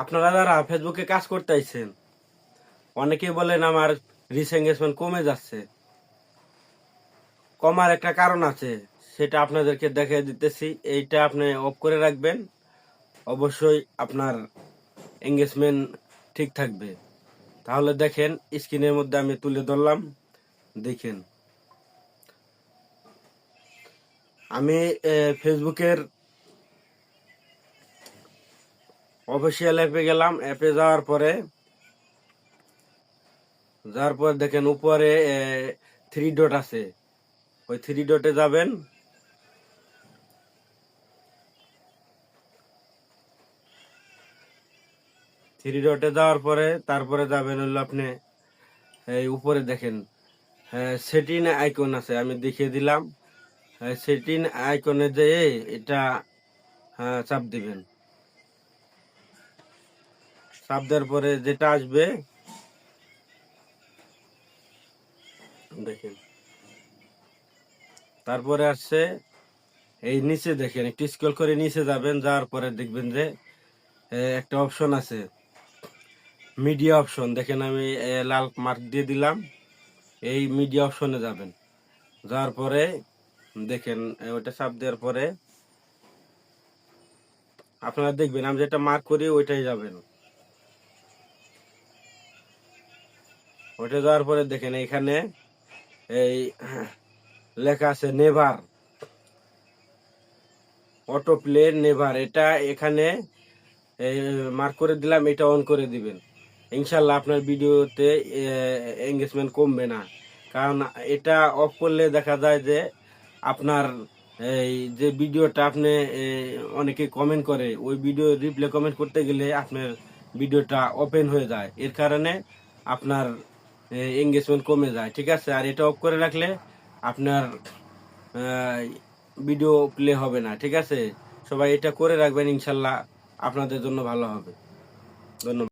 আপনারা যারা ফেসবুকে কাজ করতে আইছেন, অনেকেই বলেন আমার রিচ এঙ্গেজমেন্ট কমে যাচ্ছে। কমার একটা কারণ আছে, সেটা আপনাদেরকে দেখে দিতেছি। এইটা আপনি অফ করে রাখবেন। অবশ্যই আপনার এঙ্গেজমেন্ট ঠিক থাকবে। তাহলে দেখেন, স্ক্রিনের মধ্যে আমি তুলে ধরলাম। দেখেন। আমি ফেসবুকের অফিসিয়াল অ্যাপে গেলাম অ্যাপে যাওয়ার পরে যাওয়ার পর দেখেন উপরে থ্রি ডট আছে। ওই থ্রি ডটে যাবেন। থ্রি ডটে যাওয়ার পরে তারপরে যাবেন হলো আপনি এই উপরে দেখেন সেটিন আইকন আছে আমি দেখিয়ে দিলাম। সেটিন আইকনে যেয়ে এটা হ্যাঁ, চাপ দিবেন। চাপ দেওয়ার পরে যেটা আসবে। দেখেন। তারপরে আসছে, এই নিচে দেখেন, একটু স্ক্রল করে নিচে যাবেন, যাওয়ার পরে দেখবেন যে একটা অপশন আছে। মিডিয়া অপশন দেখেন আমি লাল মার্ক দিয়ে দিলাম। এই মিডিয়া অপশনে যাবেন। যাওয়ার পরে দেখেন ওইটা চাপ দেওয়ার পরে আপনারা দেখবেন, আমি যেটা মার্ক করি, ওইটাই যাবেন। ওইটা যাওয়ার পরে দেখেন এখানে এই লেখা আছে নেভার। Auto play never. এটা এখানে মার্ক করে দিলাম, এটা অন করে দিবেন। ইনশাল্লাহ আপনার ভিডিওতে এঙ্গেজমেন্ট কমবে না। কারণ এটা অফ করলে দেখা যায় যে আপনার এই যে ভিডিওটা আপনি অনেকে কমেন্ট করে, ওই ভিডিও রিপ্লে কমেন্ট করতে গেলে আপনার ভিডিওটা ওপেন হয়ে যায়। এর কারণে আপনার এঙ্গেজমেন্ট কমে যায়, ঠিক আছে? আর এটা অফ করে রাখলে আপনার ভিডিও প্লে হবে না, ঠিক আছে? সবাই এটা করে রাখবেন, ইনশাল্লাহ আপনাদের জন্য ভালো হবে। ধন্যবাদ।